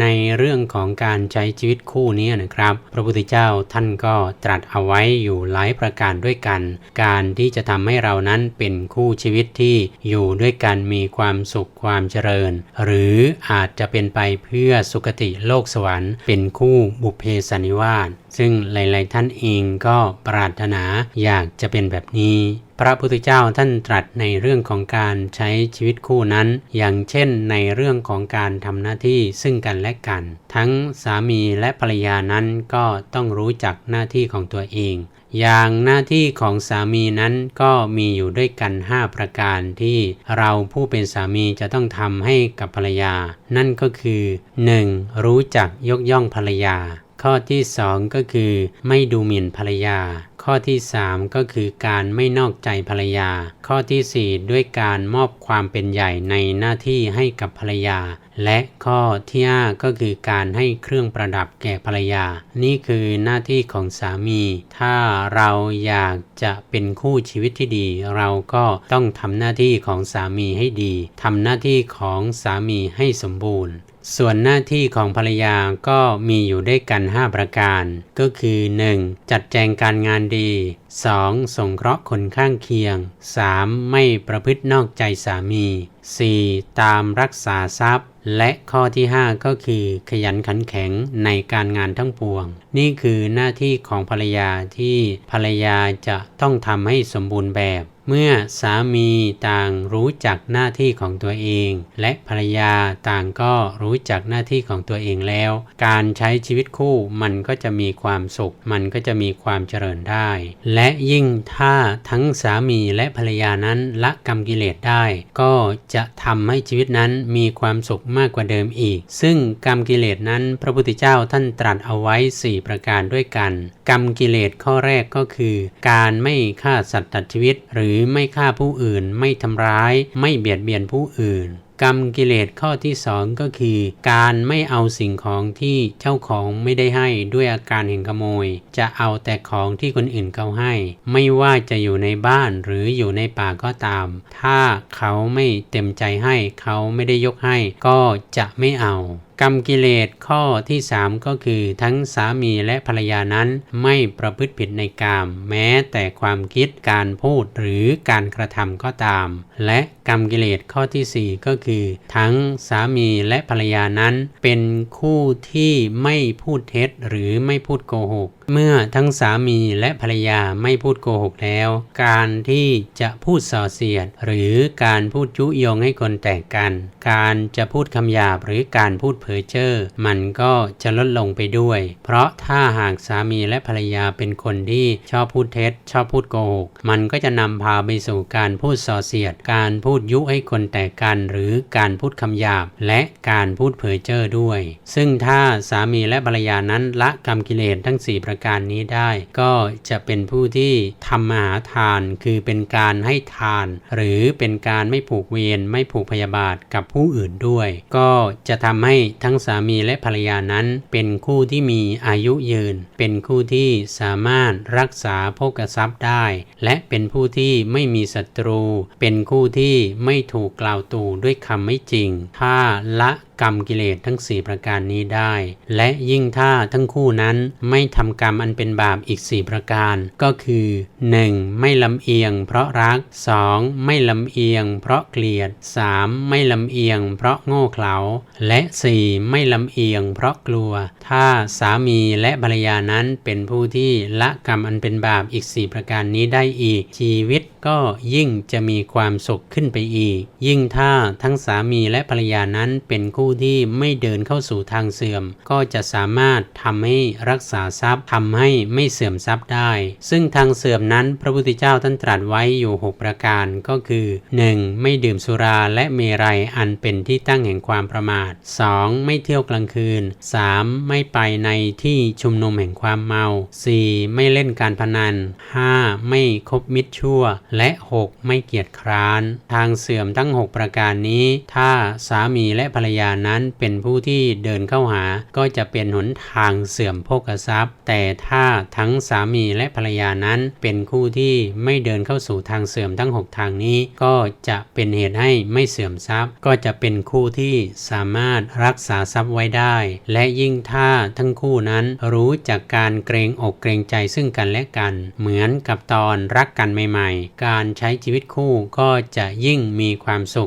ในเรื่องของการใช้ชีวิตคู่นี้นะครับ พระพุทธเจ้าท่านก็ตรัสเอาไว้อยู่หลายประการด้วยกัน การที่จะทำให้เรานั้นเป็นคู่ชีวิตที่อยู่ด้วยกันมีความสุขความเจริญ หรืออาจจะเป็นไปเพื่อสุคติโลกสวรรค์ เป็นคู่บุพเพสันนิวาสซึ่งหลาย ๆ ท่านเองก็ปรารถนาอยากจะเป็นแบบนี้ พระพุทธเจ้าท่านตรัสในเรื่องของการใช้ชีวิตคู่นั้น อย่างเช่นในเรื่องของการทำหน้าที่ซึ่งกันและกัน ทั้งสามีและภรรยานั้นก็ต้องรู้จักหน้าที่ของตัวเอง อย่างหน้าที่ของสามีนั้นก็มีอยู่ด้วยกัน 5 ประการที่เราผู้เป็นสามีจะต้องทำให้กับภรรยา นั่นก็คือ 1. รู้จักยกย่องภรรยา ข้อที่ 2 ก็คือ ไม่ดูหมิ่นภรรยา ข้อที่ 3 ก็คือการไม่นอกใจภรรยา ข้อที่ 4 ด้วยการมอบความเป็นใหญ่ในหน้าที่ให้กับภรรยา และข้อที่ 5 ก็คือการให้เครื่องประดับแก่ภรรยา นี่คือหน้าที่ของสามี ถ้าเราอยากจะเป็นคู่ชีวิตที่ดี เราก็ต้องทำหน้าที่ของสามีให้ดีทำหน้าที่ของสามีให้สมบูรณ์ส่วนหน้าที่ของภรรยาก็มีอยู่ด้วยกัน 5 ประการ ก็คือ 1. จัดแจงการงานดี 2. สงเคราะห์คนข้างเคียง 3. ไม่ประพฤตินอกใจสามี 4. ตามรักษาทรัพย์ และข้อที่ 5 ก็คือ ขยันขันแข็งในการงานทั้งปวง นี่คือหน้าที่ของภรรยาที่ภรรยาจะต้องทำให้สมบูรณ์แบบ เมื่อสามีต่างรู้จักหน้าที่ของตัวเอง และภรรยาต่างก็รู้จักหน้าที่ของตัวเองแล้ว การใช้ชีวิตคู่มันก็จะมีความสุข มันก็จะมีความเจริญได้ และยิ่งถ้าทั้งสามีและภรรยานั้นละกรรมกิเลสได้ ก็จะทำให้ชีวิตนั้นมีความสุขมากกว่าเดิมอีก ซึ่งกรรมกิเลสนั้นพระพุทธเจ้าท่านตรัสเอาไว้ 4 ประการด้วยกัน กรรมกิเลสข้อแรกก็คือ การไม่ฆ่าสัตว์ตัดชีวิต หรือไม่ฆ่าผู้อื่น ไม่ทำร้าย ไม่เบียดเบียนผู้อื่น กรรมกิเลสข้อที่สองก็คือ การไม่เอาสิ่งของที่เจ้าของไม่ได้ให้ด้วยอาการเห็นขโมย จะเอาแต่ของที่คนอื่นเขาให้ ไม่ว่าจะอยู่ในบ้านหรืออยู่ในป่าก็ตาม ถ้าเขาไม่เต็มใจให้เขาไม่ได้ยกให้ ก็จะไม่เอา กรรมกิเลสข้อที่ 3 ก็คือทั้งสามีและภรรยานั้นไม่ประพฤติผิดในกาม แม้แต่ความคิดการพูดหรือการกระทำก็ตาม และกรรมกิเลสข้อที่ 4 ก็คือ ทั้งสามีและภรรยานั้น เป็นคู่ที่ไม่พูดเท็จหรือไม่พูดโกหก เมื่อทั้งสามีและภรรยาไม่พูดโกหกแล้ว การที่จะพูดส่อเสียด หรือการพูดยุยงให้คนแตกกัน การจะพูดคำหยาบหรือการพูดเพ้อเจ้อมันก็จะลดลงไปด้วย เพราะถ้าหากสามีและภรรยาเป็นคนที่ชอบพูดเท็จ ชอบพูดโกหก มันก็จะนำพาไปสู่การพูดส่อเสียด การพูดยุให้คนแตกกันหรือการพูดคำหยาบ และการพูดเพ้อเจ้อด้วย ซึ่งถ้าสามีและภรรยานั้นละกรรมกิเลสทั้ง 4 ประการนี้ได้ ก็จะเป็นผู้ที่ทำมหาทาน คือเป็นการให้ทาน หรือเป็นการไม่ผูกเวรไม่ผูกพยาบาทกับผู้อื่นด้วย ก็จะทำให้ทั้งสามีและภรรยานั้น เป็นคู่ที่มีอายุยืน เป็นคู่ที่สามารถรักษาโภกทรัพย์ได้ และเป็นผู้ที่ไม่มีศัตรู เป็นคู่ที่ไม่ถูกกล่าวตู่ด้วยคำไม่จริง ถ้าละกรรมกิเลสทั้ง 4 ประการนี้ได้ และยิ่งถ้าทั้งคู่นั้นไม่ทำกรรมอันเป็นบาปอีก 4 ประการ ก็คือ 1. ไม่ลำเอียงเพราะรัก 2. ไม่ลำเอียงเพราะเกลียด 3. ไม่ลำเอียงเพราะโง่เขลา และ 4. ไม่ลำเอียงเพราะกลัว ถ้าสามีและภรรยานั้นเป็นผู้ที่ละกรรมอันเป็นบาปอีก 4 ประการนี้ได้อีกชีวิตก็ยิ่งจะมีความสุขขึ้นไปอีก ยิ่งถ้าทั้งสามีและภรรยานั้นเป็นคู่ที่ไม่เดินเข้าสู่ทางเสื่อม ก็จะสามารถทำให้รักษาทรัพย์ทำให้ไม่เสื่อมทรัพย์ได้ ซึ่งทางเสื่อมนั้นพระพุทธเจ้าท่านตรัสไว้อยู่ 6 ประการก็คือ 1. ไม่ดื่มสุราและเมรัยอันเป็นที่ตั้งแห่งความประมาท 2. ไม่เที่ยวกลางคืน 3. ไม่ไปในที่ชุมนุมแห่งความเมา 4. ไม่เล่นการพนัน 5. ไม่คบมิตรชั่วและ 6 ไม่เกียจคร้าน ทางเสื่อมทั้ง 6 ประการนี้ ถ้าสามีและภรรยานั้นเป็นผู้ที่เดินเข้าหา ก็จะเป็นหนทางเสื่อมโภคทรัพย์ แต่ถ้าทั้งสามีและภรรยานั้นเป็นคู่ที่ไม่เดินเข้าสู่ทางเสื่อมทั้ง 6 ทางนี้ ก็จะเป็นเหตุให้ไม่เสื่อมทรัพย์ ก็จะเป็นคู่ที่สามารถรักษาทรัพย์ไว้ได้ และยิ่งถ้าทั้งคู่นั้นรู้จากการเกรงอกเกรงใจซึ่งกันและกัน เหมือนกับตอนรักกันใหม่ๆการใช้ชีวิตคู่ก็จะยิ่งมีความสุข